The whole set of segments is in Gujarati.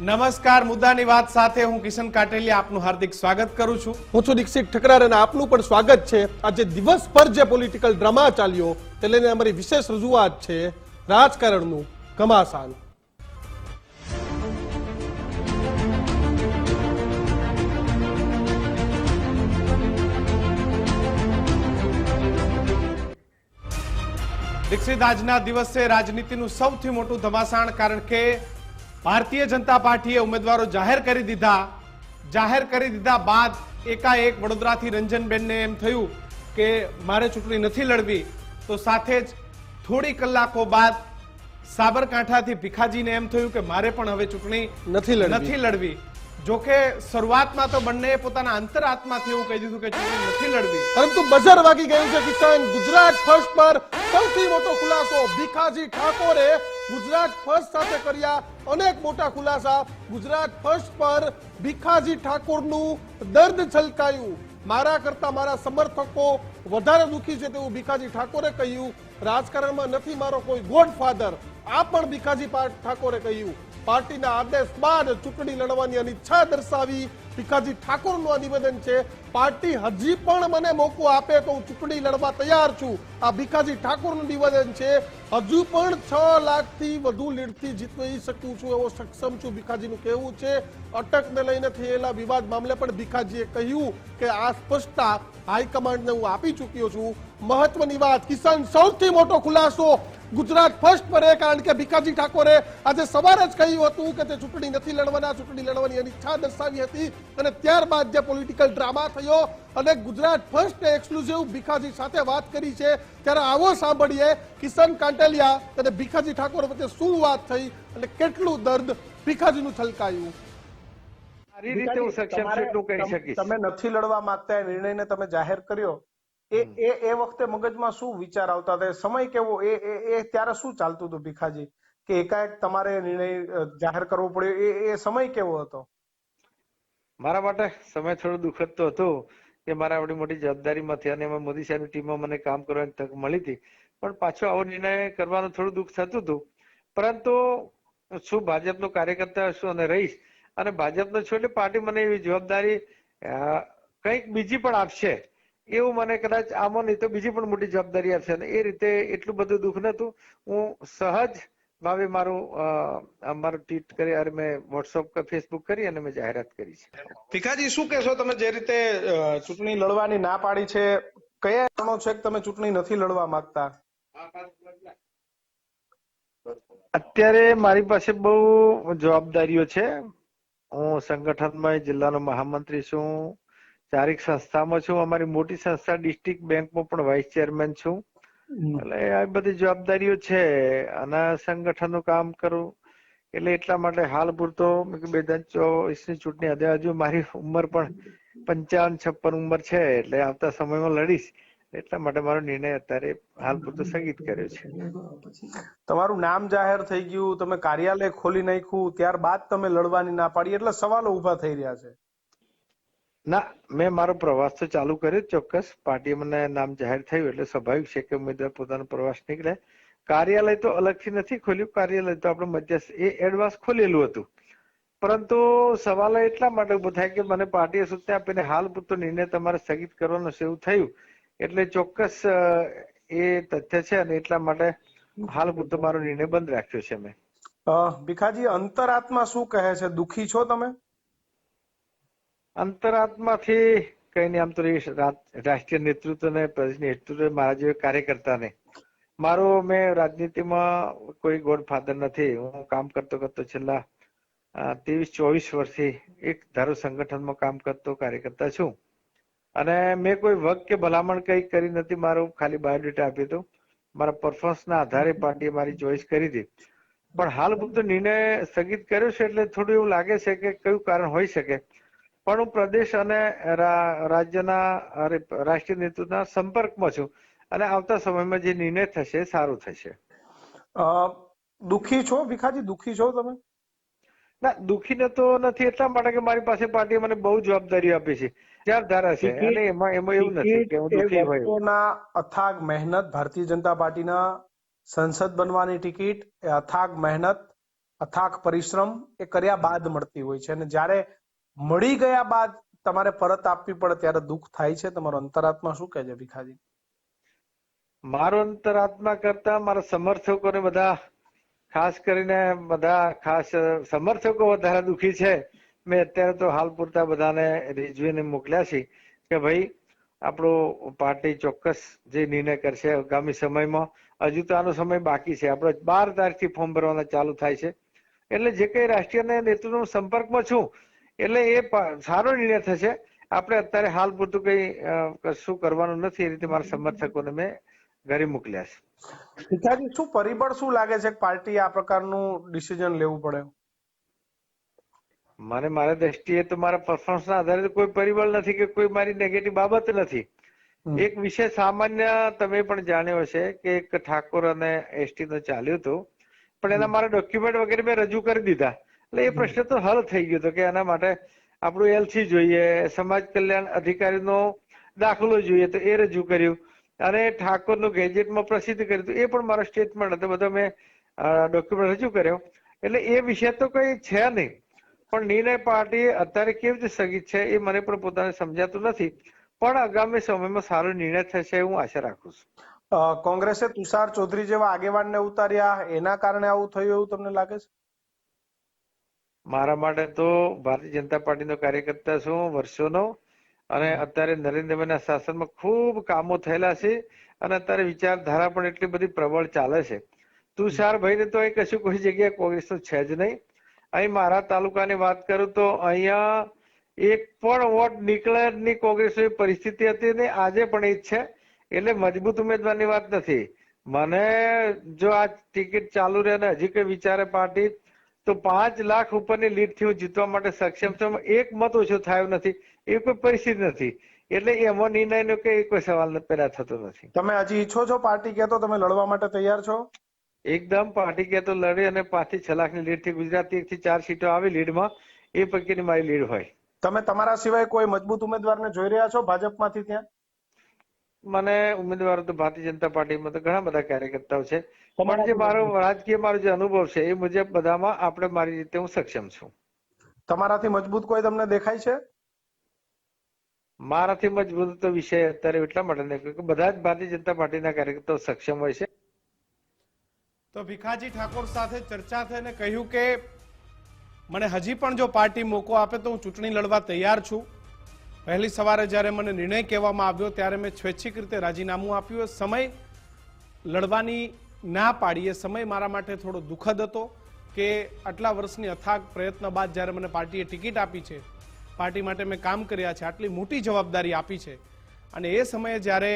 નમસ્કાર મુદ્દાની વાત સાથે હું કિશન કાટેલિયા આપનું હાર્દિક સ્વાગત કરું છું. હું છું દીક્ષિત ઠકરાર અને આપનું પણ સ્વાગત છે. આજે દિવસભર જે પોલિટિકલ ડ્રામા ચાલ્યો તે લઈને અમારી વિશેષ રજૂઆત છે રાજકારણનું ઘમાસાન. દીક્ષિત આજના દિવસે રાજનીતિનું સૌથી મોટું ધમાસાણ કારણ કે ભારતીય જનતા પાર્ટીએ ઉમેદવારો જાહેર કરી દીધા. જાહેર કરી દીધા બાદ એકાએક વડોદરાથી રંજનબેનને એમ થયું કે મારે ચૂંટણી નથી લડવી તો સાથે જ થોડી કલાકો બાદ સાબરકાંઠાથી ભીખાજીને એમ થયું કે મારે પણ હવે ચૂંટણી નથી લડવી. નથી લડવી. જોકે શરૂઆતમાં તો બંને પોતાના અંતરાત્માથી એવું કહી દીધું કે ચૂંટણી નથી લડવી. પરંતુ બજાર વાગી ગયું છે કિસાન. ગુજરાત ફર્સ્ટ પર સૌથી મોટો ખુલાસો. ભીખાજી ઠાકોરે ગુજરાત ફર્સ્ટ સાથે કર્યા અનેક મોટા ખુલાસા. ગુજરાત ફર્સ્ટ પર ભીખાજી ઠાકોરનું દર્દ છલકાયું. મારા કરતા મારા સમર્થકો વધારે દુખી છે તેવું ભીખાજી ઠાકોરે કહ્યું. રાજકારણમાં નથી મારો કોઈ ગોડફાધર. આ પણ ભીખાજી ઠાકોરે કહ્યું. પાર્ટીના આદેશ બાદ ચૂંટણી લડવાની અનિચ્છા દર્શાવી. ભીખાજી ઠાકોરનું આ નિવેદન છે, પાર્ટી હજી પણ મને મોકો આપે તો હું ચૂંટણી લડવા તૈયાર છું. આ ભીખાજી ઠાકોરનું નિવેદન છે, હજુ પણ છ લાખથી વધુ લીડથી જીતવી શકું છું એવો સક્ષમ છું. ભીખાજીનું કહેવું છે, અટકને લઈને થયેલા વિવાદ મામલે પણ ભીખાજીએ કહ્યું કે આ સ્પષ્ટતા હાઈકમાન્ડને હું આપી ચૂક્યો છું. મહત્વની વાત કિસાન સૌથી મોટો ખુલાસો ગુજરાત ફર્સ્ટ પર કારણ કે ભીખાજી ઠાકોરે આજે સવારે જ કહ્યું હતું કે તે ચૂંટણી નથી લડવાના ચૂંટણી લડવાની અનિચ્છા દર્શાવી હતી અને ત્યારબાદ જે પોલિટિકલ ડ્રામા થયો અને ગુજરાત ફર્સ્ટ એક્સક્લુઝિવ ભીખાજી સાથે વાત કરી છે ત્યારે આવો સાંભળીએ કિશન કાંટેલિયા અને ભીખાજી ઠાકોર વચ્ચે શું વાત થઈ અને કેટલું દર્દ ભીખાજીનું છલકાયું. સારી રીતે હું સક્ષમ છું કહી તમે- શકીશ. તમે નથી લડવા માંગતા એ નિર્ણયને તમે જાહેર કર્યો. એ એ એ વખતે મગજમાં શું વિચાર આવતા હતા? સમય કેવો? એ એ એ ત્યારે શું ચાલતું હતું ભીખાજી? કે એકાએક તમારે નિર્ણય જાહેર કરવો પડ્યો? એ એ સમય કેવો હતો? મારા માટે સમય થોડો દુઃખદ તો હતો કે મારા આવડી મોટી જવાબદારીમાંથી અને એમાં મોદી સાહેબની ટીમમાં મને કામ કરવાની તક મળી હતી. પણ પાછો આવો નિર્ણય કરવાનું થોડું દુઃખ થતું હતું. પરંતુ શું ભાજપનો કાર્યકર્તા છું અને રહીશ અને ભાજપનો છું એટલે પાર્ટી મને એવી જવાબદારી કંઈક બીજી પણ આપશે. એવું મને કદાચ આમાં નહીં તો બીજી પણ મોટી જવાબદારી આપશે અને એ રીતે એટલું બધું દુઃખ નતું હું સહજ ભાવે મારું મારું ટ્વીટ કરી અને મેં વોટ્સઅપ કે ફેસબુક કરી અને મેં જાહેરાત કરી છે. ભીખાજી શું કહેશો તમે જે રીતે ચૂંટણી લડવાની ના પાડી છે? કયા કારણો છે કે તમે ચૂંટણી નથી લડવા માંગતા? અત્યારે મારી પાસે બહુ જવાબદારીઓ છે. હું સંગઠનમાં જિલ્લાનો મહામંત્રી છું. ચારિક સંસ્થામાં છું. અમારી મોટી સંસ્થા ડિસ્ટ્રિક્ટ બેંકમાં પણ વાઇસ ચેરમેન છું. એટલે આ બધી જવાબદારીઓ છે. અને સંગઠનનું કામ કરું. એટલે એટલા માટે હાલ પૂરતો બે હજાર ચોવીસની ચૂંટણી હતી હજુ મારી ઉંમર પણ પંચાવન છપ્પન ઉંમર છે. એટલે આવતા સમયમાં લડીશ. એટલા માટે મારો નિર્ણય અત્યારે હાલ પૂરતો સ્થગિત કર્યો છે. તમારું નામ જાહેર થઈ ગયું. તમે કાર્યાલય ખોલી નાખ્યું. ત્યારબાદ તમે લડવાની ના પાડી. એટલે સવાલો ઊભા થઈ રહ્યા છે. ના, મેં મારો પ્રવાસ તો ચાલુ કર્યો ચોક્કસ. પાર્ટી મને નામ જાહેર થયું એટલે સ્વાભાવિક છે કે ઉમેદવાર પોતાનો પ્રવાસ નીકળે. કાર્યાલય તો અલગથી નથી ખોલ્યું. કાર્યાલય તો આપણે મધ્યસ્થ, એ એડવાન્સ ખોલેલું હતું. પરંતુ સવાલ એટલા માટે ઊભો થાય કે મને પાર્ટીએ સૂચના આપીને હાલ પૂરતો નિર્ણય તમારે સ્થગિત કરવાનો છે એવું થયું. એટલે ચોક્કસ એ તથ્ય છે અને એટલા માટે હાલ પૂરતો મારો નિર્ણય બંધ રાખ્યો છે મેં. ભીખાજી, અંતરાત્મા શું કહે છે? દુખી છો તમે? અંતરાત્માથી કઈ આમ તો રાષ્ટ્રીય નેતૃત્વ ને પ્રદેશ નેતૃત્વ, મારા જેવા કાર્યકર્તાને, મારો મેં રાજનીતિમાં કોઈ ગોડફાધર નથી. હું કામ કરતો કરતો છેલ્લા ત્રેવીસ ચોવીસ વર્ષથી એક ધારો સંગઠનમાં કામ કરતો કાર્યકર્તા છું. અને મેં કોઈ વગ કે ભલામણ કઈ કરી નથી. મારું ખાલી બાયોડેટા આપ્યું હતું. મારા પરફોર્મન્સના આધારે પાર્ટીએ મારી ચોઈસ કરી હતી. પણ હાલ પૂરતો નિર્ણય સ્થગિત કર્યો છે એટલે થોડું એવું લાગે છે કે કયું કારણ હોઈ શકે. પણ હું પ્રદેશ અને રાજ્યના રાષ્ટ્રીય નેતૃત્વના સંપર્કમાં છું. અને આવતા સમયમાં જે નિર્ણય થશે સારું થશે. દુખી છો? ભીખાજી દુખી છો તમે? ના દુખીને તો નથી એટલા માટે કે મારી પાસે પાર્ટીએ મને બહુ જવાબદારી આપી છે. જવાબદાર છે અને એમાં એમાં એવું નથી કે હું દુખી હોય. અથાગ મહેનત ભારતીય જનતા પાર્ટીના સંસદ બનવાની ટિકિટ એ અથાગ મહેનત અથાક પરિશ્રમ એ કર્યા બાદ મળતી હોય છે. અને જ્યારે મળી ગયા બાદ તમારે પરત આપવી પડે ત્યારે દુઃખ થાય છે? તમારો અંતરાત્મા શું કહે છે ભીખાજી? મારો અંતરાત્મા કરતા મારા સમર્થકોને બધા, ખાસ કરીને બધા ખાસ સમર્થકો વધારે દુખી છે. મેં અત્યારે તો હાલ પૂરતા બધાને રીઝવીને મોકલ્યા છે કે ભાઈ, આપણો પાર્ટી ચોક્કસ જે નિર્ણય કરશે આગામી સમયમાં, હજુ તો આનો સમય બાકી છે. આપણે બાર તારીખથી ફોર્મ ભરવાના ચાલુ થાય છે. એટલે જે કઈ રાષ્ટ્રીય નેતૃત્વ સંપર્કમાં છું એટલે એ સારો નિર્ણય થશે. આપણે અત્યારે હાલ પૂરતું કઈ શું કશું કરવાનું નથી એ રીતે મારા સમર્થકોને મેં ઘરે મોકલ્યા છે. ભીખાજી શું પરિબળ શું લાગે છે પાર્ટી આ પ્રકારનું ડિસિઝન લેવું પડે? મને મારા દ્રષ્ટિએ તો મારા પરફોર્મન્સ ના આધારે કોઈ પરિબળ નથી કે કોઈ મારી નેગેટિવ બાબત નથી. એક વિષય સામાન્ય તમે પણ જાણ્યો હશે કે એક ઠાકોર અને એસટી નો ચાલ્યું હતું. પણ એના મારા ડોક્યુમેન્ટ વગેરે મેં રજૂ કરી દીધા. એટલે એ પ્રશ્ન તો હલ થઈ ગયો હતો કે એના માટે આપણું એલસી જોઈએ સમાજ કલ્યાણ અધિકારીનો દાખલો જોઈએ તો એ રજૂ કર્યું. અને ઠાકોરનું ગેજેટમાં પ્રસિદ્ધ કર્યું હતું એ પણ મારો સ્ટેટમેન્ટ હતો બધો મેં ડોક્યુમેન્ટ રજૂ કર્યો. એટલે એ વિષય તો કઈ છે નહીં. પણ નિર્ણય પાર્ટી અત્યારે કેવી રીતે સ્થગિત છે એ મને પણ પોતાને સમજાતું નથી. પણ આગામી સમયમાં સારો નિર્ણય થશે હું આશા રાખું છું. કોંગ્રેસે તુષાર ચૌધરી જેવા આગેવાનને ઉતાર્યા એના કારણે આવું થયું એવું તમને લાગે છે? મારા માટે તો ભારતીય જનતા પાર્ટીનો કાર્યકર્તા છું વર્ષોનો. અને અત્યારે નરેન્દ્રભાઈના શાસનમાં ખૂબ કામો થયેલા છે અને અત્યારે વિચારધારા પણ એટલી બધી પ્રબળ ચાલે છે. તુષારભાઈને તો અહીં કશું કોઈ જગ્યાએ કોંગ્રેસનું છે જ નહીં. અહીં મારા તાલુકાની વાત કરું તો અહીંયા એક પણ વોટ નીકળ્યાની કોંગ્રેસની પરિસ્થિતિ હતી ને આજે પણ એ જ છે. એટલે મજબૂત ઉમેદવારની વાત નથી. મને જો આ ટિકિટ ચાલુ રહે ને હજી કઈ વિચારે પાર્ટી તો પાંચ લાખ ઉપરની લીડથી હું જીતવા માટે સક્ષમ છું. એક મત ઓછો થયો નથી. એ કોઈ પરિસ્થિતિ નથી. એટલે એમો નિર્ણયનો કે કોઈ સવાલ પેદા થતો નથી. તમે હજી ઈચ્છો છો પાર્ટી કહેતો તમે લડવા માટે તૈયાર છો? એકદમ પાર્ટી કે તો લડી અને પાંચથી છ લાખની લીડથી ગુજરાતની એક થી ચાર સીટો આવી લીડમાં એ પૈકીની મારી લીડ હોય. તમે તમારા સિવાય કોઈ મજબૂત ઉમેદવારને જોઈ રહ્યા છો ભાજપમાંથી ત્યાં? મને ઉમેદવારો તો ભારતીય જનતા પાર્ટીમાં તો ઘણા બધા કાર્યકર્તાઓ છે. પણ જે મારો રાજકીય મારો જે અનુભવ છે એ મુજબ બધામાં આપણે મારી રીતે હું સક્ષમ છું. તમારાથી મજબૂત કોઈ તમને દેખાય છે? મારાથી મજબૂત તો વિષય અત્યારે એટલા માટે નહીં કે બધા જ ભારતીય જનતા પાર્ટીના કાર્યકર્તાઓ સક્ષમ હોય છે. તો ભીખાજી ઠાકોર સાથે ચર્ચા થઈને કહ્યું કે મને હજી પણ જો પાર્ટી મોકો આપે તો હું ચૂંટણી લડવા તૈયાર છું. પહેલી સવારે જ્યારે મને નિર્ણય કહેવામાં આવ્યો ત્યારે મેં સ્વૈચ્છિક રીતે રાજીનામું આપ્યું. સમય લડવાની ના પાડી. એ સમય મારા માટે થોડો દુઃખદ હતો કે આટલા વર્ષની અથાગ પ્રયત્ન બાદ જ્યારે મને પાર્ટીએ ટિકિટ આપી છે, પાર્ટી માટે મેં કામ કર્યા છે, આટલી મોટી જવાબદારી આપી છે. અને એ સમયે જ્યારે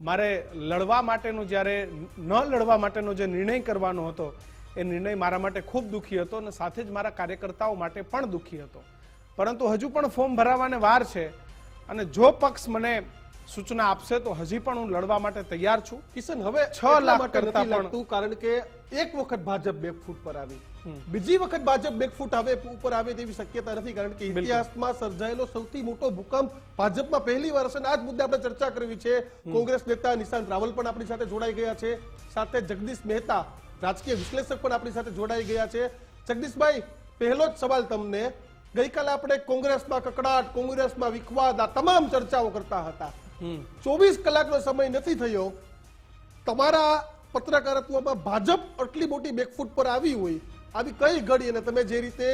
મારે લડવા માટેનો, જ્યારે ન લડવા માટેનો જે નિર્ણય કરવાનો હતો, એ નિર્ણય મારા માટે ખૂબ દુઃખી હતો અને સાથે જ મારા કાર્યકર્તાઓ માટે પણ દુઃખી હતો. પરંતુ હજુ પણ ફોર્મ ભરાવાને વાર છે અને જો પક્ષ મને સૂચના આપશે તો હજી પણ હું લડવા માટે તૈયાર છું. કિશન હવે છ લાખ કરતા પણ- કારણ કે એક વખત ભાજપ બેકફૂટ પર આવી. બીજી વખત ભાજપ બેકફૂટ આવે ઉપર આવે તેવી શક્યતા નથી કારણ કે ઇતિહાસમાં સર્જાયેલો સૌથી મોટો ભૂકંપ ભાજપમાં પહેલી વાર હશે આ જ મુદ્દે આપણે ચર્ચા કરવી છે. કોંગ્રેસ નેતા નિશાંત રાવલ પણ આપણી સાથે જોડાઈ ગયા છે. સાથે જગદીશ મહેતા રાજકીય વિશ્લેષક પણ આપણી સાથે જોડાઈ ગયા છે. જગદીશભાઈ પહેલો જ સવાલ તમને. ગઈકાલે આપણે કોંગ્રેસમાં કકડાટ કોંગ્રેસમાં વિખવાદ આ તમામ ચર્ચાઓ કરતા હતા. ચોવીસ કલાકનો સમય નથી થયો. તમારા પત્રકારત્વમાં ભાજપ આટલી મોટી બેકફૂટ પર આવી હોય આવી કઈ ઘડી અને તમે જે રીતે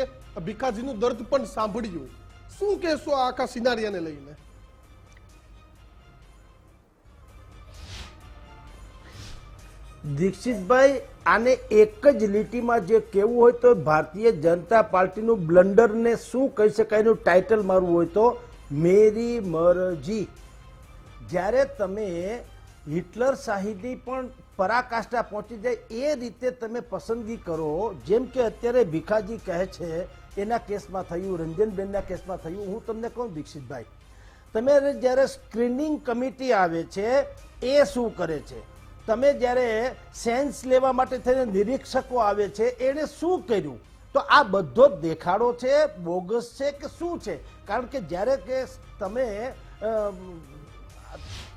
ભીખાજીનું દર્દ પણ સાંભળ્યું શું કહેશો આ આખા સિનારિયાને લઈને? દીક્ષિતભાઈ આને એક જ લીટીમાં જે કહેવું હોય તો ભારતીય જનતા પાર્ટીનું બ્લન્ડરને શું કહી શકાય એનું ટાઇટલ મારવું હોય તો મેરી મરજી. જ્યારે તમે હિટલર શાહીની પણ પરાકાષ્ઠા પહોંચી જાય એ રીતે તમે પસંદગી કરો, જેમ કે અત્યારે ભીખાજી કહે છે, એના કેસમાં થયું, રંજનબેનના કેસમાં થયું, હું તમને કહું દીક્ષિતભાઈ તમે જ્યારે સ્ક્રીનિંગ કમિટી આવે છે, એ શું કરે છે? તમે જ્યારે સેન્સ લેવા માટે થઈને નિરીક્ષકો આવે છે, એણે શું કર્યું? તો આ બધો દેખાડો છે, બોગસ છે કે શું છે? કારણ કે જ્યારે કે તમે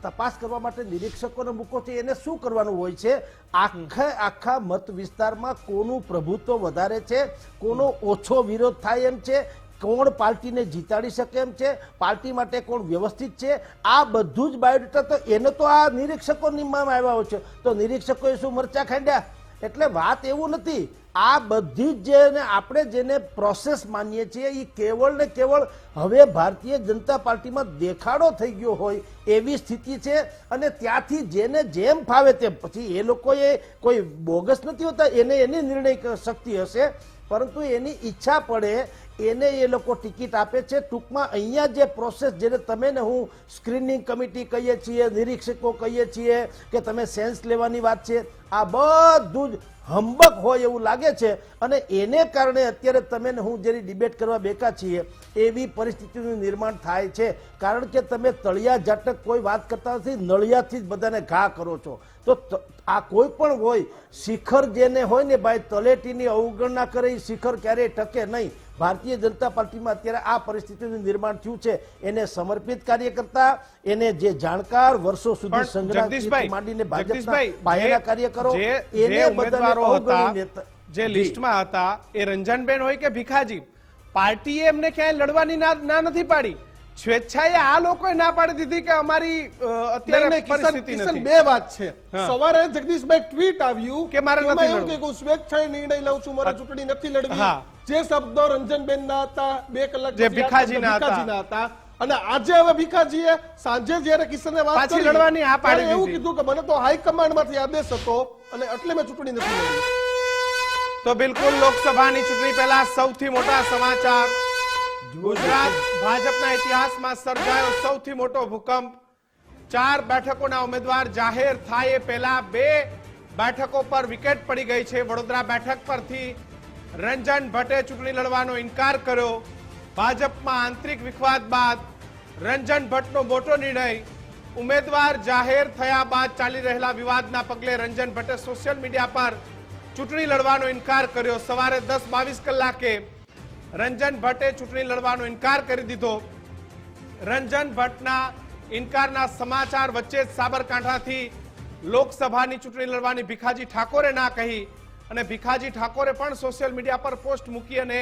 તપાસ કરવા માટે નિરીક્ષકોને મૂકો છો, એને શું કરવાનું હોય છે? આખા આખા મત વિસ્તારમાં કોનું પ્રભુત્વ વધારે છે, કોનો ઓછો વિરોધ થાય એમ છે કોણ પાર્ટીને જીતાડી શકે એમ છે? પાર્ટી માટે કોણ વ્યવસ્થિત છે? આ બધું જ બાયોડેટા તો એને તો આ નિરીક્ષકો નિમવામાં આવ્યા હોય છે. તો નિરીક્ષકોએ શું મરચા ખાંડ્યા? એટલે વાત એવું નથી. આ બધી જ જેને આપણે જેને પ્રોસેસ માનીએ છીએ એ કેવળ ને કેવળ હવે ભારતીય જનતા પાર્ટીમાં દેખાડો થઈ ગયો હોય એવી સ્થિતિ છે અને ત્યાંથી જેને જેમ ફાવે તેમ. પછી એ લોકોએ કોઈ બોગસ નથી હોતા, એને એની નિર્ણય શક્તિ હશે. પરંતુ એની ઈચ્છા પડે એને એ લોકો ટિકિટ આપે છે. ટૂંકમાં અહીંયા જે પ્રોસેસ જેને તમે ને હું સ્ક્રીનિંગ કમિટી કહીએ છીએ, નિરીક્ષકો કહીએ છીએ કે તમે સેન્સ લેવાની વાત છે, આ બધું જ હંબક હોય એવું લાગે છે. અને એને કારણે અત્યારે તમે ને હું જેની ડિબેટ કરવા બેઠા છીએ, એવી પરિસ્થિતિનું નિર્માણ થાય છે. કારણ કે તમે તળિયા ઝાટક કોઈ વાત કરતા નથી, નળિયાથી જ બધાને ઘા કરો છો. તો, આ કોઈ પણ હોય, શિખર જેને હોય ને, ભાઈ તલેટીની અવગણના કરે, શિખર ક્યારેય ટકે નહીં. ભારતીય જનતા પાર્ટીમાં અત્યારે આ પરિસ્થિતિનું નિર્માણ થયું છે. એને સમર્પિત કાર્યકર્તા એને જે જાણકાર વર્ષો સુધી સંગ્રહ માંડીને ભાજપના પાયાના કાર્યકરો એને હતા જે લિસ્ટમાં હતા એ રંજનબેન હોય કે ભીખાજી પાર્ટીએ એમને ક્યાંય લડવાની ના નથી પાડી. સ્વેચ્છાએ આ લોકોએ ના પાડી દીધી કે અમારી અત્યારે પરિસ્થિતિ નથી. બે વાત છે. સવારે જગદીશભાઈ ટ્વીટ આવ્યું કે મારે નથી લડવું. કે હું સ્વેચ્છાએ નિર્ણય લઉં છું મારે ચૂંટણી નથી લડવી. જે શબ્દો રંજનબેન ના હતા બે કલાક જે ભીખાજીના હતા. અને આજે હવે ભીખાજીએ સાંજે જ્યારે કિશને વાત પાછી લડવાની પાડી એવું કીધું કે મને તો હાઈકમાન્ડમાંથી આદેશ હતો અને એટલે મેં ચૂંટણી નથી લડી. તો બિલકુલ લોકસભાની ચૂંટણી પહેલા સૌથી મોટા સમાચાર. ગુજરાત ભાજપના ઇતિહાસમાં સર્જાયો સૌથી મોટો ભૂકંપ. ચાર બેઠકોના ઉમેદવાર જાહેર થાય એ પહેલા બે બેઠકો પર વિકેટ પડી ગઈ છે. વડોદરા બેઠક પરથી રંજન ભટ્ટે ચૂંટણી લડવાનો ઇનકાર કર્યો. ભાજપમાં આંતરિક વિખવાદ બાદ રંજન ભટ્ટનો મોટો નિર્ણય ઉમેદવાર જાહેર થયા બાદ ચાલી રહેલા વિવાદના પગલે રંજન ભટ્ટે સોશિયલ મીડિયા પર ચૂંટણી લડવાનો ઇનકાર કર્યો. સવારે દસ બાવીસ કલાકે રંજન ભટ્ટે ચૂંટણી લડવાનો ઇનકાર કરી દીધો. રંજન ભટ્ટના ઇનકારના સમાચાર વચ્ચે જ સાબરકાંઠાથી લોકસભાની ચૂંટણી લડવાની ભીખાજી ઠાકોરે ના કહી અને ભીખાજી ઠાકોરે પણ સોશિયલ મીડિયા પર પોસ્ટ મૂકી અને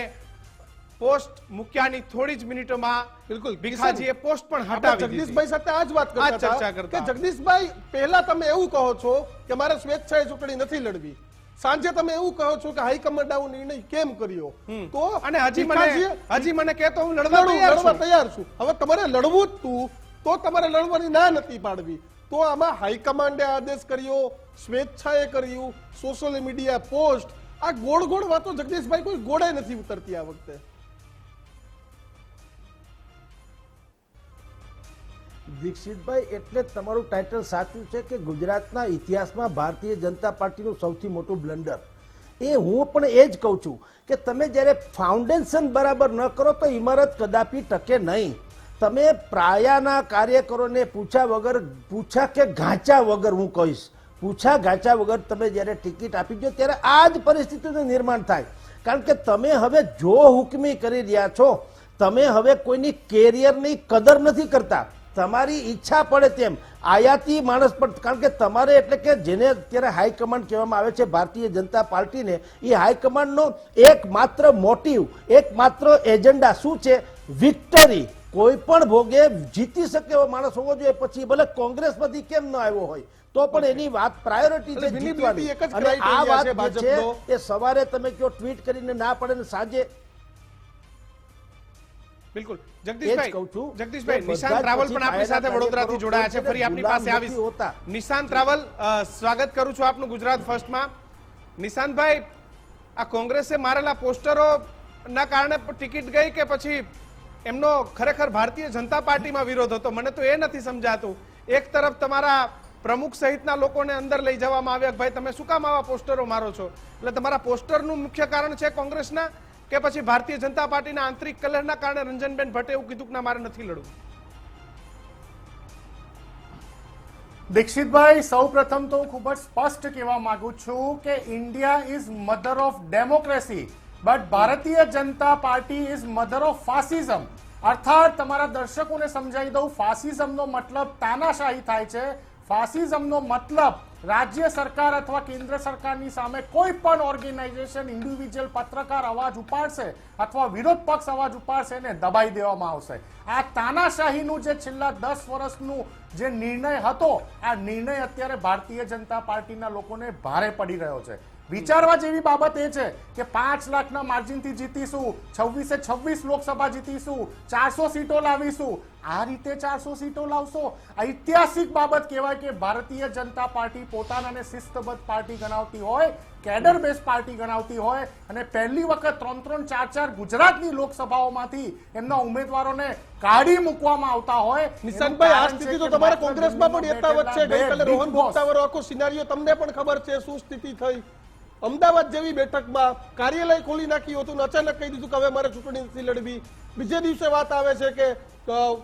પોસ્ટ મૂક્યાની થોડી જ મિનિટોમાં બિલકુલ. ભીખાજીએ પોસ્ટ પણ હટાવી જગદીશભાઈ સાથે આ જ વાત ચર્ચા કરતા. કે જગદીશભાઈ પહેલા તમે એવું કહો છો કે મારે સ્વેચ્છાએ ચૂંટણી નથી લડવી. સાંજે તમે એવું કહો છો કે હાઈકમાન્ડ આવો નિર્ણય કેમ કર્યો? તો અને હજી મને હજી મને કહેતો હું લડવા તૈયાર છું. હવે તમારે લડવું જ તું તો તમારે લડવાની ના નથી પાડવી. તો આમાં હાઈકમાન્ડે આદેશ કર્યો, સ્વેચ્છાએ કર્યું સોશિયલ મીડિયા પોસ્ટ આ ગોળ ગોળ વાતો જગદીશભાઈ કોઈ ગોળે નથી ઉતરતી આ વખતે. દીક્ષિતભાઈ, એટલે તમારું ટાઇટલ સાચું છે કે ગુજરાતના ઇતિહાસમાં ભારતીય જનતા પાર્ટીનું સૌથી મોટું બ્લન્ડર એ હું પણ એ જ કહું છું કે તમે જ્યારે ફાઉન્ડેશન બરાબર ન કરો તો ઇમારત કદાપી ટકે નહીં. તમે પ્રાયાના કાર્યકરોને પૂછ્યા વગર પૂછા કે ઘાંચા વગર હું કહીશ? પૂછા ઘાંચા વગર તમે જ્યારે ટિકિટ આપી દો ત્યારે આ જ પરિસ્થિતિનું નિર્માણ થાય. કારણ કે તમે હવે જો હુકમી કરી રહ્યા છો, તમે હવે કોઈની કેરિયરની કદર નથી કરતા. તમારી ઈચ્છા પડે તેમ આયાતી માણસ પણ, કારણ કે તમારે એટલે કે જેને અત્યારે હાઈકમાન્ડ કહેવામાં આવે છે ભારતીય જનતા પાર્ટીને, એ હાઈકમાન્ડનો એકમાત્ર મોટિવ, એકમાત્ર એજન્ડા શું છે? વિક્ટરી. કોઈ પણ ભોગે જીતી શકે એવો માણસ હોવો જોઈએ. પછી ભલે કોંગ્રેસમાંથી કેમ ન આવ્યો હોય તો પણ એની વાત પ્રાયોરિટી છે જીતવાની. અને આ વાત છે. એ સવારે તમે કયો ટ્વીટ કરીને ના પડે ને સાંજે. બિલકુલ. જગદીશભાઈ કહું છું. જગદીશભાઈ નિશાન નિશાંત રાવલ પણ આપણી સાથે વડોદરાથી જોડાયા છે. ફરી આપની પાસે આવીશ. નથી હોતા. નિશાંત રાવલ સ્વાગત કરું છું આપનું ગુજરાત ફર્સ્ટમાં. નિશાંતભાઈ આ કોંગ્રેસે મારેલા પોસ્ટરો ના કારણે ટિકિટ ગઈ કે પછી એમનો ખરેખર ભારતીય જનતા પાર્ટીમાં વિરોધ હતો. મને તો એ નથી સમજાતું. એક તરફ તમારા પ્રમુખ સહિતના લોકોને અંદર લઈ જવામાં આવ્યા ભાઈ તમે શું કામ આવા પોસ્ટરો મારો છો? એટલે તમારા પોસ્ટરનું મુખ્ય કારણ છે કોંગ્રેસના કે પછી ભારતીય જનતા પાર્ટીના આંતરિક કલરના કારણે રંજનબેન ભટ્ટે એવું કીધું કે મારે નથી લડવું. દીક્ષિતભાઈ સૌ પ્રથમ તો ખૂબ જ સ્પષ્ટ કહેવા માંગુ છું કે India is mother of democracy. But Bharatiya Janata party is mother of fascism અર્થાત તમારા દર્શકોને સમજાવી દઉં ફાસિઝમનો મતલબ તાનાશાહી થાય છે. ફાસિઝમનો મતલબ રાજ્ય સરકાર અથવા કેન્દ્ર સરકારની સામે કોઈ પણ ઓર્ગેનાઇઝેશન ઇન્ડિવિજ્યુઅલ પત્રકાર અવાજ ઉપાડશે અથવા વિરોધ પક્ષ અવાજ ઉપાડશે એને દબાઈ દેવામાં આવશે. આ તાનાશાહીનું જે છેલ્લા દસ વર્ષનું જે નિર્ણય હતો, આ નિર્ણય અત્યારે ભારતીય જનતા પાર્ટીના લોકોને ભારે પડી રહ્યો છે. વિચારવા જેવી બાબત એ છે કે પાંચ લાખના માર્જિનથી જીતીશું છવ્વીસે છવ્વીસ લોકસભા જીતીશું ચારસો સીટો લાવીશું. આ રીતે ચારસો સીટો લાવશો? ઐતિહાસિક બાબત કહેવાય કે ભારતીય જનતા પાર્ટી પોતાનાને શિસ્તબદ્ધ પાર્ટી ગણાવતી હોય કેડર બેઝ પાર્ટી ગણાવતી હોય અને પહેલી વખત ત્રણ ત્રણ ચાર ચાર ગુજરાતની લોકસભાઓમાંથી એમના ઉમેદવારોને કાઢી મૂકવામાં આવતા હોય. નિશાંતભાઈ આ સ્થિતિ તો તમારા કોંગ્રેસમાં પણ યથાવત છે. ગઈકાલે રોહન big આખો સિનારીઓ તમને પણ ખબર છે શું સ્થિતિ થઈ. અમદાવાદ જેવી બેઠકમાં કાર્યાલય ખોલી નાખ્યું હતું અચાનક કહી દીધું કે હવે મારે ચૂંટણી નથી લડવી. બીજે દિવસે વાત આવે છે કે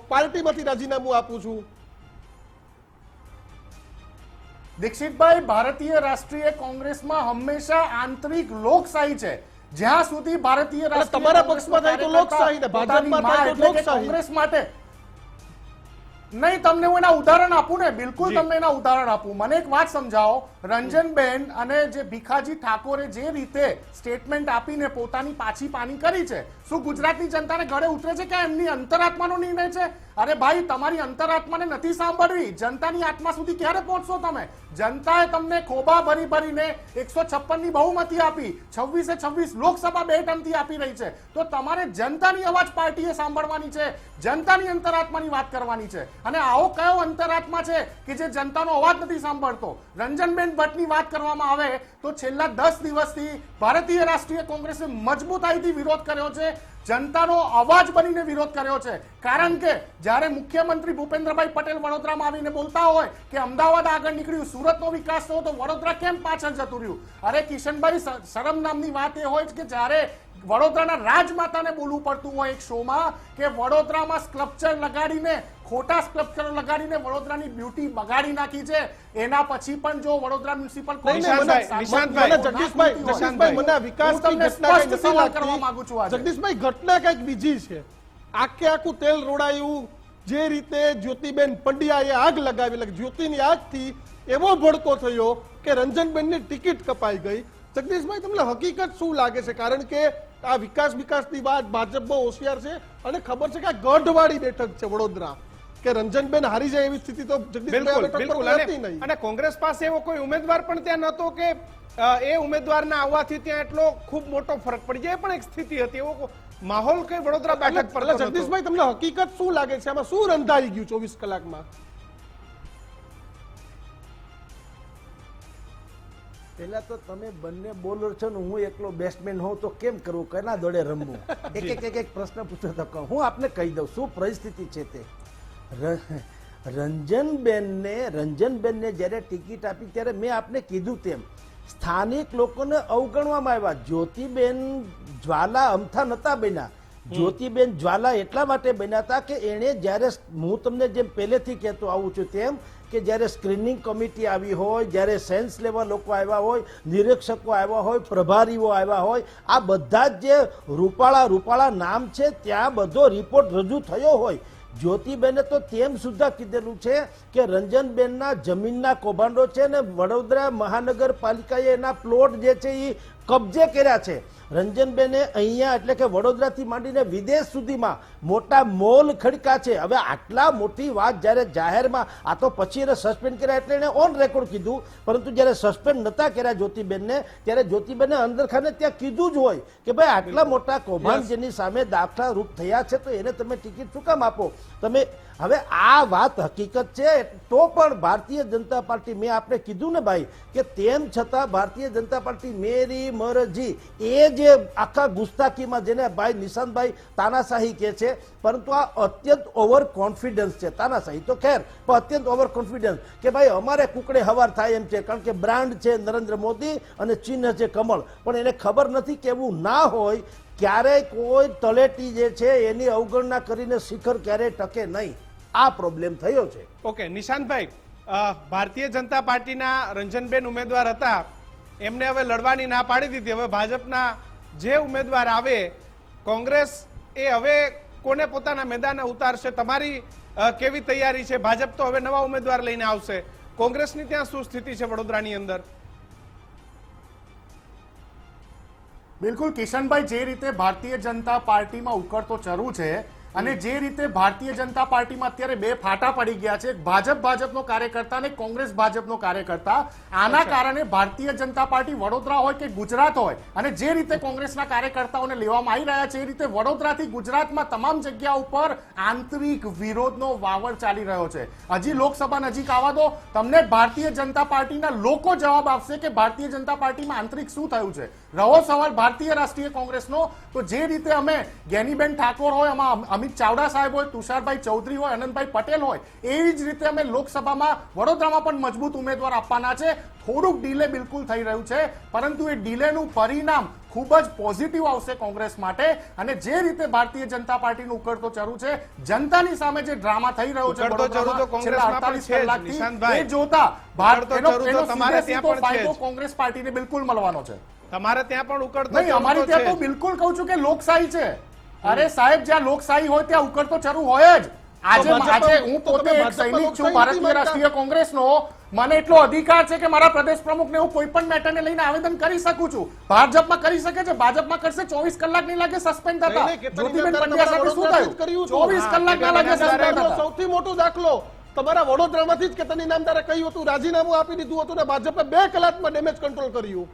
પાર્ટીમાંથી રાજીનામું આપું છું. દીક્ષિતભાઈ ભારતીય રાષ્ટ્રીય કોંગ્રેસમાં હંમેશા આંતરિક લોકશાહી છે. જ્યાં સુધી ભારતીય તમારા પક્ષમાં થાય તો લોકશાહી ને ભાજપમાં થાય તો લોકશાહી. કોંગ્રેસ માટે નહીં તમને હું એના ઉદાહરણ આપું ને બિલકુલ તમને એના ઉદાહરણ આપું. મને એક વાત સમજાવો. રંજનબેન અને જે ભીખાજી ઠાકોરે જે રીતે સ્ટેટમેન્ટ આપીને પોતાની પાછી પાની કરી છે શું ગુજરાતની જનતાને ગળે ઉતરે છે કે એમની અંતરાત્માનો નિર્ણય છે? અરે ભાઈ તમારી અંતરાત્માને નથી સાંભળવી. જનતાની આત્મા સુધી ક્યારે પહોંચશો તમે? જનતાએ તમને ખોબા ભરી ભરીને એકસો ની બહુમતી આપી, છવ્વીસે છવ્વીસ લોકસભા બે ટર્મથી આપી રહી છે. તો તમારે જનતાની અવાજ પાર્ટીએ સાંભળવાની છે, જનતાની અંતરાત્માની વાત કરવાની છે. અને આવો કયો અંતરાત્મા છે કે જે જનતાનો અવાજ નથી સાંભળતો? રંજનબેન ભટ્ટની વાત કરવામાં આવે તો છેલ્લા દસ દિવસથી ભારતીય રાષ્ટ્રીય કોંગ્રેસે મજબૂતાઈથી વિરોધ કર્યો છે. જનતાનો અવાજ બનીને વિરોધ કર્યો છે. કારણ કે જ્યારે મુખ્યમંત્રી ભૂપેન્દ્રભાઈ પટેલ વડોદરામાં આવીને બોલતા હોય કે અમદાવાદ આગળ નીકળ્યું, સુરતનો વિકાસ થયો, તો વડોદરા કેમ પાછળ જતું રહ્યું? અરે કિશનભાઈ શરમ નામની વાત એ હોય કે જ્યારે વડોદરાના રાજમાતાને બોલવું પડતું હોય એક શોમાં, કે વડોદરામાં સ્કલ્પચર લગાડીને ખોટા સ્કલ્પચર લગાડીને વડોદરાની બ્યુટી બગાડી નાખી છે. એના પછી પણ જો વડોદરા મ્યુનિસિપલ. જગદીશભાઈ ઘટના કંઈક બીજી છે. આખે આખું તેલ રોડાયું જે રીતે જ્યોતિબેન પંડ્યાએ આગ લગાવી જ્યોતિની આગથી એવો ભડકો થયો કે રંજનબેનની ટિકિટ કપાઈ ગઈ. જગદીશભાઈ તમને હકીકત શું લાગે છે? કારણ કે આ વિકાસ વિકાસની વાત ભાજપ બહુ હોશિયાર છે અને ખબર છે કે આ ગઢવાળી બેઠક છે વડોદરા. કે રંજનબેન હારી જાય એવી સ્થિતિ તો અને કોંગ્રેસ પાસે એવો કોઈ ઉમેદવાર પણ ત્યાં નહોતો કે એ ઉમેદવારના આવવાથી ત્યાં એટલો ખૂબ મોટો ફરક પડી જાય. પણ એક સ્થિતિ હતી. એવો માહોલ કઈ વડોદરા બેઠક પર. જગદીશભાઈ તમને હકીકત શું લાગે છે? આમાં શું રંધાઈ ગયું ચોવીસ કલાકમાં? પહેલા તો તમે બંને બોલર છો ને હું એકલો બેટ્સમેન હોઉં તો કેમ કરવું? કેના દોડે રમવું? એક એક એક એક પ્રશ્ન પૂછો તો હું આપને કહી દઉં શું પરિસ્થિતિ છે તે? રંજનબેનને રંજનબેનને જ્યારે ટિકિટ આપી ત્યારે મેં આપને કીધું તેમ સ્થાનિક લોકોને અવગણવામાં આવ્યા. જ્યોતિબેન જ્વાલા અમથા નતા બન્યા. જ્યોતિબેન જ્વાલા એટલા માટે બન્યા હતા કે એણે જ્યારે હું તમને જેમ પહેલેથી કહેતો આવું છું તેમ કે જ્યારે સ્ક્રીનિંગ કમિટી આવી હોય જ્યારે સેન્સ લેવા લોકો આવ્યા હોય નિરીક્ષકો આવ્યા હોય પ્રભારીઓ આવ્યા હોય આ બધા જ જે રૂપાળા રૂપાળા નામ છે ત્યાં બધો રિપોર્ટ રજૂ થયો હોય. જ્યોતિબેને તો તેમ સુદ્ધા કીધેલું છે કે રંજનબેનના જમીનના કૌભાંડો છે ને વડોદરા મહાનગરપાલિકાએ એના પ્લોટ જે છે એ કબજે કર્યા છે. રંજનબેને અહીંયા એટલે કે વડોદરાથી માંડીને વિદેશ સુધીમાં મોટા મોલ ખડકા છે. હવે આટલા મોટી વાત જ્યારે જાહેરમાં આ તો પછી એને સસ્પેન્ડ કર્યા એટલે એણે ઓન રેકોર્ડ કીધું. પરંતુ જ્યારે સસ્પેન્ડ નહોતા કર્યા જ્યોતિબેનને ત્યારે જ્યોતિબેને અંદર ખાને ત્યાં કીધું જ હોય કે ભાઈ આટલા મોટા કૌભાંડ જેની સામે દાખલા રૂપ થયા છે તો એને તમે ટિકિટ શું કામ આપો? તમે હવે આ વાત હકીકત છે તો પણ ભારતીય જનતા પાર્ટી મેં આપણે કીધું ને ભાઈ કે તેમ છતાં ભારતીય જનતા પાર્ટી મેરી મરજી એ જે આખા ગુસ્તાખીમાં જેને ભાઈ નિશાંતભાઈ તાનાશાહી કહે છે, પરંતુ આ અત્યંત ઓવર કોન્ફિડન્સ છે. તાનાશાહી તો ખેર, પણ અત્યંત ઓવર કોન્ફિડન્સ કે ભાઈ અમારે કુકડે હવાર થાય એમ છે, કારણ કે બ્રાન્ડ છે નરેન્દ્ર મોદી અને ચિહ્ન છે કમળ. પણ એને ખબર નથી કે એવું ના હોય, ક્યારેય કોઈ તલેટી જે છે એની અવગણના કરીને શિખર ક્યારેય ટકે નહીં. આ પ્રોબ્લેમ થયો છે. ઓકે નિશાંતભાઈ ભારતીય જનતા પાર્ટીના રંજનબેન ઉમેદવાર હતા. એમને હવે લડવાની ના પાડી દીધી. હવે ભાજપના જે ઉમેદવાર આવે, કોંગ્રેસ એ હવે કોને પોતાના મેદાને ઉતારશે? તમારી કેવી તૈયારી છે? ભાજપ તો હવે નવા ઉમેદવાર લઈને આવશે. કોંગ્રેસની ત્યાં શું સ્થિતિ છે વડોદરાની અંદર? બિલકુલ, કિશનભાઈ, જે રીતે ભારતીય જનતા પાર્ટીમાં ઉકળતો ચરુ છે અને જે રીતે ભારતીય જનતા પાર્ટીમાં અત્યારે બે ફાટા પડી ગયા છે ભાજપ ભાજપનો કાર્યકર્તા અને કોંગ્રેસ ભાજપનો કાર્યકર્તા. આના કારણે ભારતીય જનતા પાર્ટી વડોદરા હોય કે ગુજરાત હોય અને જે રીતે કોંગ્રેસના કાર્યકર્તાઓને લેવામાં આવી રહ્યા છે એ રીતે વડોદરાથી ગુજરાતમાં તમામ જગ્યા ઉપર આંતરિક વિરોધનો વાવર ચાલી રહ્યો છે. હજી લોકસભા નજીક આવવા દો તમને ભારતીય જનતા પાર્ટીના લોકો જવાબ આપશે કે ભારતીય જનતા પાર્ટીમાં આંતરિક શું થયું છે. રહો સવાલ ભારતીય રાષ્ટ્રીય કોંગ્રેસનો. તો જે રીતે અમે જ્ઞાનીબેન ઠાકોર હોય એમાં અમિત ચાવડા સાહેબ હોય તુષારભાઈ ચૌધરી હોય અનંતભાઈ પટેલ હોય એવી જ રીતે અમે લોકસભામાં વડોદરામાં પણ મજબૂત ઉમેદવાર આપવાના છે. થોડુંક ડીલે બિલકુલ થઈ રહ્યું છે પરંતુ એ ડીલેનું પરિણામ ખૂબ જ પોઝિટિવ આવશે કોંગ્રેસ માટે. અને જે રીતે ભારતીય જનતા પાર્ટીનું ઉકળતો ચરુ છે જનતાની સામે જે ડ્રામા થઈ રહ્યો છે ઉકળતો ચરુ તો વડોદરામાં છેલ્લા કોંગ્રેસમાં પણ 48 છે જ, કલાકથી એ જોતા ફાયદો કોંગ્રેસ પાર્ટીને બિલકુલ મળવાનો છે. તમારે ત્યાં પણ ઉકળતો અમારી ત્યાં તો બિલકુલ કહું છું કે લોકશાહી છે. અરે સાહેબ જ્યાં લોકશાહી હોય ત્યાં ઉકળતો ચરુ હોય જ. આજે આજે હું પોતે એક સૈનિક છું ભારતીય રાષ્ટ્રીય કોંગ્રેસનો. મને એટલો અધિકાર છે કે મારા પ્રદેશ પ્રમુખને હું કોઈ પણ મેટરને લઈને આવેદન કરી શકું છું. ભાજપમાં કરી શકે છે ભાજપમાં કરશે ચોવીસ કલાક નહીં લાગે સસ્પેન્ડ થતા. જ્યોતિબેન પંડ્યા સાથે શું કર્યું થયું. ચોવીસ કલાક ના લાગે સસ્પેન્ડ થતા. સૌથી મોટો દાખલો. તમારા વડોદરામાંથી જ કેતન ઇનામદારે કહ્યું હતું રાજીનામું આપી દીધું હતું ને ભાજપે બે કલાકમાં ડેમેજ કંટ્રોલ કર્યું.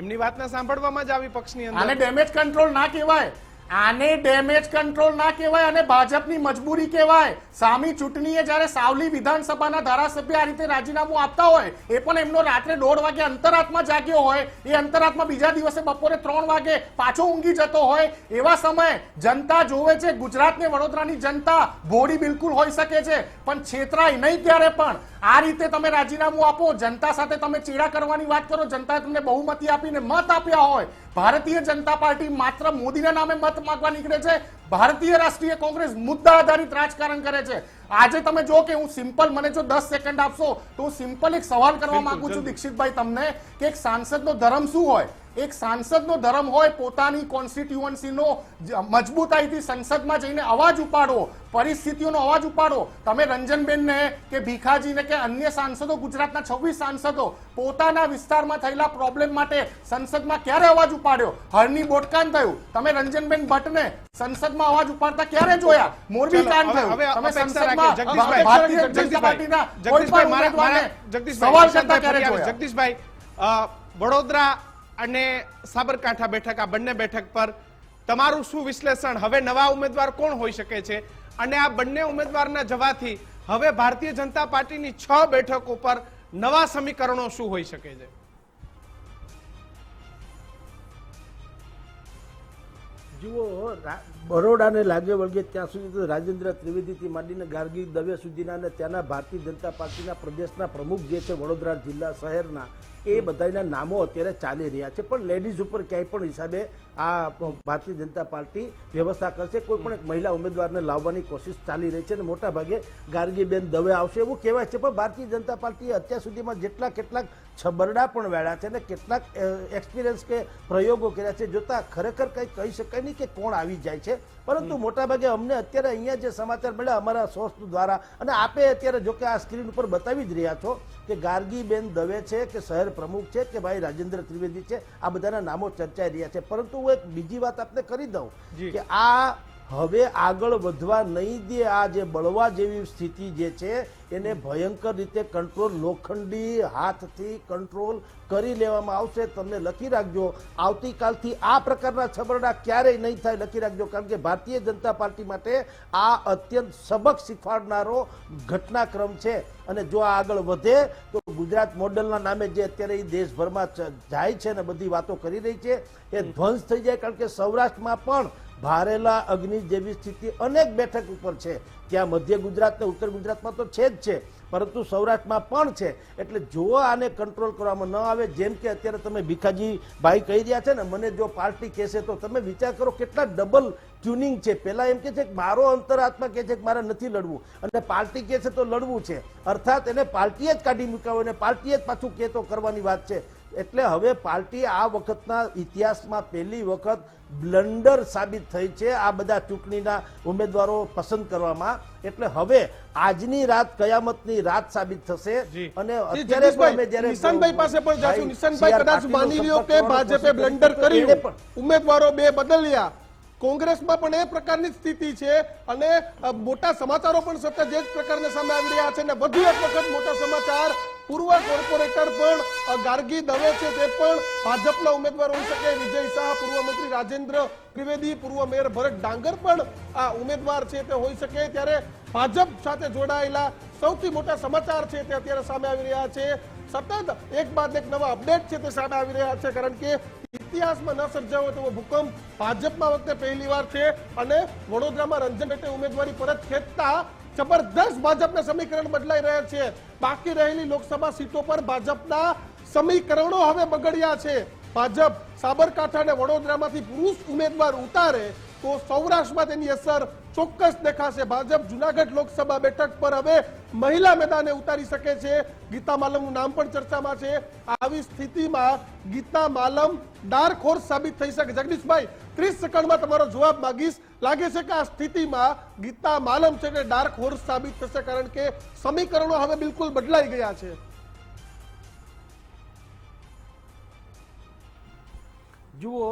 એમની વાતને સાંભળવામાં જ આવી પક્ષની આને અંદર ડેમેજ કંટ્રોલ ના કહેવાય. આને ડેમેજ કંટ્રોલ ના કહેવાય અને ભાજપની મજબૂરી કહેવાય. સામી ચૂંટણીએ જ્યારે સાવલી વિધાનસભાના ધારાસભ્ય આ રીતે રાજીનામું આપતા હોય, એ પણ એમનો રાત્રે દોઢ વાગે અંતરાત્મા જાગ્યો હોય. એ અંતરાત્મા બીજા દિવસે બપોરે ત્રણ વાગે પાછો ઊંઘી જતો હોય. એવા સમયે જનતા જોવે છે, ગુજરાતને વડોદરાની જનતા ભોળી બિલકુલ હોઈ શકે છે, પણ છેતરાય નહીં ત્યારે પણ. આ રીતે તમે રાજીનામું આપો, જનતા સાથે તમે ચેડા કરવાની વાત કરો, જનતાએ તમને બહુમતી આપીને મત આપ્યા હોય ભારતીય જનતા પાર્ટી માત્ર મોદીના નામે મત માંગવા નીકળે છે ભારતીય રાષ્ટ્રીય કોંગ્રેસ મુદ્દા આધારિત રાજકારણ કરે છે. આજે તમે જો કે હું સિમ્પલ મને જો દસ સેકન્ડ આપશો તો હું સિમ્પલ એક સવાલ કરવા માંગુ છું દીક્ષિતભાઈ તમને કે એક સાંસદનો ધર્મ શું હોય? એક સાંસદનો ધર્મ હોય પોતાની કોન્સ્ટિટ્યુઅન્સીનો મજબૂતાઈથી સંસદમાં જઈને અવાજ ઉપાડો પરિસ્થિતિઓનો અવાજ ઉપાડો. તમે રંજનબેનને કે ભીખાજીને કે અન્ય સાંસદો ગુજરાતના છવ્વીસ સાંસદો પોતાના વિસ્તારમાં થયેલા પ્રોબ્લેમ માટે સંસદમાં ક્યારે અવાજ ઉપાડ્યો? હરની બોટકાન થયું. તમે રંજનબેન ભટ્ટને સંસદમાં અવાજ ઉપાડતા ક્યારે જોયા? મોરબી કાંડ થયું. તમે સંસદમાં જગદીશભાઈ, ભારતીય જનતા પાર્ટીના કોઈ પણ ઉમેદવારને સવાલ કરતા ક્યારે જોયા? જગદીશભાઈ વડોદરા અને સાબરકાંઠા બેઠક આ બંને બેઠક પર તમારું શું વિશ્લેષણ? હવે નવા ઉમેદવાર કોણ હોઈ શકે છે? અને આ બંને ઉમેદવારના જવાથી હવે ભારતીય જનતા પાર્ટીની છ બેઠકો પર નવા સમીકરણો શું હોઈ શકે છે? જુઓ રા- બરોડાને લાગે વળગે ત્યાં સુધી તો રાજેન્દ્ર ત્રિવેદીથી માંડીને ગાર્ગી દવે સુધીના અને ત્યાંના ભારતીય જનતા પાર્ટીના પ્રદેશના પ્રમુખ જે છે વડોદરા જિલ્લા શહેરના, એ બધાના નામો અત્યારે ચાલી રહ્યા છે. પણ લેડીઝ ઉપર ક્યાંય પણ હિસાબે આ ભારતીય જનતા પાર્ટી વ્યવસ્થા કરશે. કોઈ પણ એક મહિલા ઉમેદવારને લાવવાની કોશિશ ચાલી રહી છે અને મોટા ભાગે ગાર્ગીબેન દવે આવશે એવું કહેવાય છે. પણ ભારતીય જનતા પાર્ટીએ અત્યાર સુધીમાં જેટલા કેટલાક છબરડા પણ વેળા છે અને કેટલાક એક્સપિરિયન્સ કે પ્રયોગો કર્યા છે. જોતા ખરેખર કંઈ કહી શકાય નહીં કે કોણ આવી જાય છે. પરંતુ મોટાભાગે અમને અત્યારે અહીંયા જે સમાચાર મળ્યા અમારા સોર્સ દ્વારા અને આપે અત્યારે જોકે આ સ્ક્રીન ઉપર બતાવી જ રહ્યા છો કે ગાર્ગીબેન દવે છે કે શહેર પ્રમુખ છે કે ભાઈ રાજેન્દ્ર ત્રિવેદી છે આ બધાના નામો ચર્ચાઈ રહ્યા છે. પરંતુ હું એક બીજી વાત આપને કરી દઉં કે આ હવે આગળ વધવા નહીં દે આ જે બળવા જેવી સ્થિતિ જે છે, એને ભયંકર રીતે કંટ્રોલ લોખંડી હાથથી કંટ્રોલ કરી લેવામાં આવશે. તમને લખી રાખજો, આવતીકાલથી આ પ્રકારના છબરડા ક્યારેય નહીં થાય. લખી રાખજો, કારણ કે ભારતીય જનતા પાર્ટી માટે આ અત્યંત સબક શીખવાડનારો ઘટનાક્રમ છે. અને જો આ આગળ વધે, તો ગુજરાત મોડલના નામે જે અત્યારે એ દેશભરમાં જાય છે ને બધી વાતો કરી રહી છે, એ ધ્વંસ થઈ જાય, કારણ કે સૌરાષ્ટ્રમાં પણ ભારેલા અગ્નિ જેવી સ્થિતિ અનેક બેઠક ઉપર છે. ત્યાં મધ્ય ગુજરાત ને ઉત્તર ગુજરાતમાં તો છે જ છે, પરંતુ સૌરાષ્ટ્રમાં પણ છે. એટલે જો આને કંટ્રોલ કરવામાં ન આવે, જેમ કે અત્યારે તમે ભીખાજી ભાઈ કહી રહ્યા છે ને, મને જો પાર્ટી કહેશે તો તમે વિચાર કરો કેટલા ડબલ ટ્યુનિંગ છે. પેલા એમ કે છે કે મારો અંતરાત્મા કે છે કે મારે નથી લડવું. અને પાર્ટી કહે છે તો લડવું છે. અર્થાત એને પાર્ટીએ જ કાઢી મૂકાવો અને પાર્ટીએ જ પાછું કહેતો કરવાની વાત છે. એટલે હવે પાર્ટી આ વખતના ઇતિહાસમાં પહેલી વખત બ્લન્ડર સાબિત થઈ છે આ બધા ચૂંટણીના ઉમેદવારો પસંદ કરવામાં. એટલે હવે આજની રાત કયામતની રાત સાબિત થશે અને અત્યારે પણ અમે જ્યારે નિશાનભાઈ પાસે પણ જાશું. નિશાનભાઈ કદાચ માની લ્યો કે ભાજપે બ્લન્ડર કરી કર્યું. ઉમેદવારો બે બદલ્યા. કોંગ્રેસમાં પણ એ પ્રકારની સ્થિતિ છે અને મોટા સમાચારો પણ સતત જે જ પ્રકારના સામે આવી રહ્યા છે અને વધુ એક વખત મોટા સમાચાર પૂર્વ કોર્પોરેટર પણ ગાર્ગી દવે છે તે પણ ભાજપના ઉમેદવાર હોઈ શકે. વિજય શાહ પૂર્વ મંત્રી રાજેન્દ્ર ત્રિવેદી, પૂર્વ મેયર ભરત ડાંગર પણ આ ઉમેદવાર છે તે હોઈ શકે. ત્યારે ભાજપ સાથે જોડાયેલા સૌથી મોટા સમાચાર છે તે અત્યારે સામે આવી રહ્યા છે. સતત એક બાદ એક નવા અપડેટ છે તે સામે આવી રહ્યા છે, કારણ કે ઇતિહાસમાં ન સર્જાયો તેવો ભૂકંપ ભાજપમાં વખતે પહેલી વાર છે. અને વડોદરામાં રંજન રેટે ઉમેદવારી પરત ખેંચતા જબરદસ્ત ભાજપના સમીકરણ બદલાઈ રહ્યા છે. બાકી રહેલી લોકસભા સીટો પર ભાજપના સમીકરણો હવે બગડ્યા છે. ભાજપ સાબરકાંઠા અને વડોદરામાંથી પુરુષ ઉમેદવાર ઉતારે તો સૌરાષ્ટ્રમાં તેની અસર ચોક્કસ દેખાશે. ભાજપ જુનાગઢ લોકસભા બેઠક પર હવે મહિલા મેદાને ઉતારી શકે છે. ગીતા માલમનું નામ પણ ચર્ચામાં છે. આવી સ્થિતિમાં ગીતા માલમ ડાર્ક હોર્સ સાબિત થઈ શકે. જગદીશભાઈ, ત્રીસ સેકન્ડમાં તમારો જવાબ માગીશ. લાગે છે કે આ સ્થિતિમાં ગીતા માલમ છે કે ડાર્ક હોર્સ સાબિત થશે કારણ કે સમીકરણો હવે બિલકુલ બદલાઈ ગયા છે. જુઓ,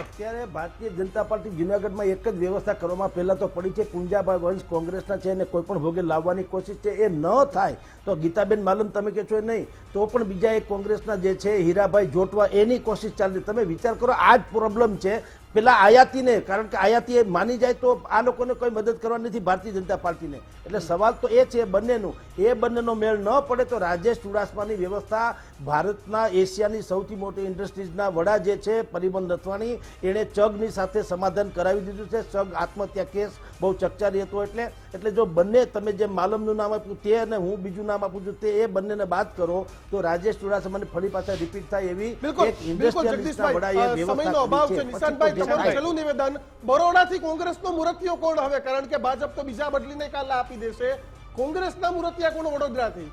અત્યારે ભારતીય જનતા પાર્ટી જુનાગઢમાં એક જ વ્યવસ્થા કરવામાં પહેલા તો પડી છે. કુંજાભાઈ વંશ કોંગ્રેસના છે અને કોઈ પણ ભોગે લાવવાની કોશિશ છે. એ ન થાય તો ગીતાબેન માલમ તમે કહો છો એ નહીં, તો પણ બીજા એક કોંગ્રેસના જે છે, હીરાભાઈ જોટવા, એની કોશિશ ચાલે તમે વિચાર કરો, આ જ પ્રોબ્લેમ છે પેલા આયાતીને, કારણ કે આયાતી એ માની જાય તો આ લોકોને કોઈ મદદ કરવાની નથી ભારતીય જનતા પાર્ટીને. એટલે સવાલ તો એ છે બંનેનું, એ બંનેનો મેળ ન પડે તો રાજેશ ચુડાસમાની વ્યવસ્થા ભારતના એશિયાની સૌથી મોટી ઇન્ડસ્ટ્રીઝના વડા જે છે પરિબંધ નથવાણી, એણે ચગની સાથે સમાધાન કરાવી દીધું છે. ચગ આત્મહત્યા કેસ બહુ ચકચારી હતો એટલે એટલે જો બંને તમે જે માલમનું નામ આપ્યું તે અને હું બીજું નામ આપું છું તે એ બંનેને બાદ કરો તો રાજેશ ચુડાસમાને ફરી પાછા રિપીટ થાય એવી એક ઇન્ડસ્ટ્રીયલિસ્ટના વડા એ સમયનો અભાવ છે. છે. નિશાનભાઈ તમારું છેલ્લું નિવેદન. બરોડાથી કોંગ્રેસનો મુરતિયો કોણ હવે કારણ કે ભાજપ તો બીજા બદલીને કાલ આપી દેશે. કોંગ્રેસના મુરતિયા કોણ? વડોદરાથી.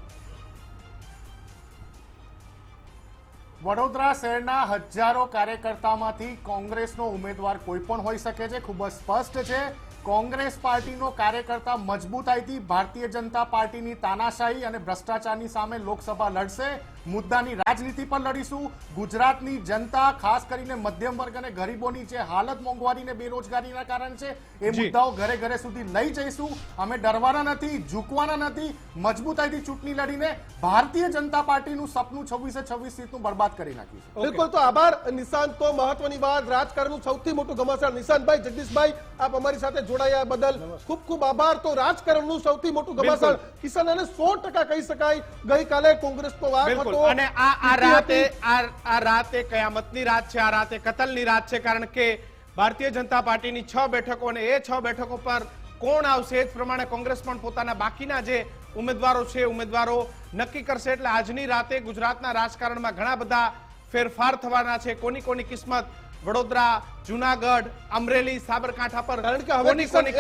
વડોદરા શહેરના હજારો કાર્યકર્તામાંથી કોંગ્રેસનો ઉમેદવાર કોઈ પણ હોઈ શકે છે. ખૂબ જ સ્પષ્ટ છે. કોંગ્રેસ પાર્ટીનો કાર્યકર્તા મજબૂતાઈથી ભારતીય જનતા પાર્ટીની તાનાશાહી અને ભ્રષ્ટાચારની સામે લોકસભા લડશે. મુદ્દાની રાજનીતિ પર લડીશું. ગુજરાતની જનતા ખાસ કરીને મધ્યમ વર્ગ અને ગરીબોની જે હાલત મોંઘવારી ને બેરોજગારીના કારણ છે એ મુદ્દાઓ ઘરે ઘરે સુધી લઈ જઈશું. અમે ડરવાના નથી ઝૂકવાના નથી. મજબૂતાઈથી ચૂંટણી લડીને ભારતીય જનતા પાર્ટીનું સપનું છવ્વીસે છવ્વીસ સીટનું બરબાદ કરી નાખીશું. બિલકુલ તો આભાર નિશાંત. તો મહત્વની વાત રાજકારણનું સૌથી મોટું ઘમાસાણ નિશાંતભાઈ જગદીશભાઈ આપ અમારી સાથે જોડાયા બદલ ખૂબ ખૂબ આભાર. તો રાજકારણનું સૌથી મોટું ઘમાસાણ કિશન અને સો ટકા કહી શકાય. ગઈકાલે કોંગ્રેસનો બિલકુલ. હતો. અને આ આ રાતે આ રાતે કયામતની રાત છે આ રાતે કતલની રાત છે કારણ કે ભારતીય જનતા પાર્ટીની છ બેઠકો અને એ છ બેઠકો પર કોણ આવશે એ જ પ્રમાણે કોંગ્રેસ પણ પોતાના બાકીના જે ઉમેદવારો છે ઉમેદવારો નક્કી કરશે. એટલે આજની રાતે ગુજરાતના રાજકારણમાં ઘણા બધા ફેરફાર થવાના છે. કોની કોની કિસ્મત વડોદરા જુનાગઢ અમરેલી સાબરકાંઠા પર. કારણ કે હવે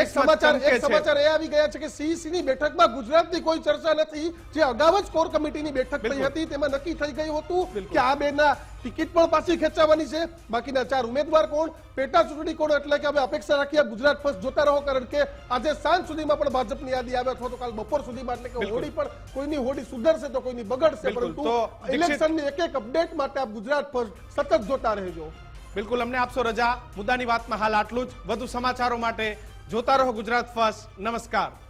એક સમાચાર એક સમાચાર એ આવી ગયા છે કે સીસી ની બેઠકમાં ગુજરાતની કોઈ ચર્ચા નથી. જે અગાઉ જ કોર કમિટીની બેઠક થઈ હતી તેમાં નક્કી થઈ ગયું હતું કે આ બેના ટિકિટ પણ પાછી ખેંચાવાની છે. બાકીના ચાર ઉમેદવાર કોણ? પેટા ચૂંટણી કોણ? એટલે કે હવે અપેક્ષા રાખીએ ગુજરાત ફર્સ્ટ જોતા રહો કારણ કે આજે સાંજ સુધીમાં પણ ભાજપની યાદી આવે અથવા તો કાલ બપોર સુધીમાં એટલે કે. હોડી પણ કોઈની હોડી સુધરશે તો કોઈની બગડશે. પરંતુ ઇલેક્શનની એક એક અપડેટ માટે આપ ગુજરાત ફર્સ્ટ સતત જોતા રહેજો. બિલકુલ, અમને આપશો રજા. મુદ્દાની વાતમાં હાલ આટલું જ. વધુ સમાચારો માટે જોતા રહો ગુજરાત ફર્સ્ટ. નમસ્કાર.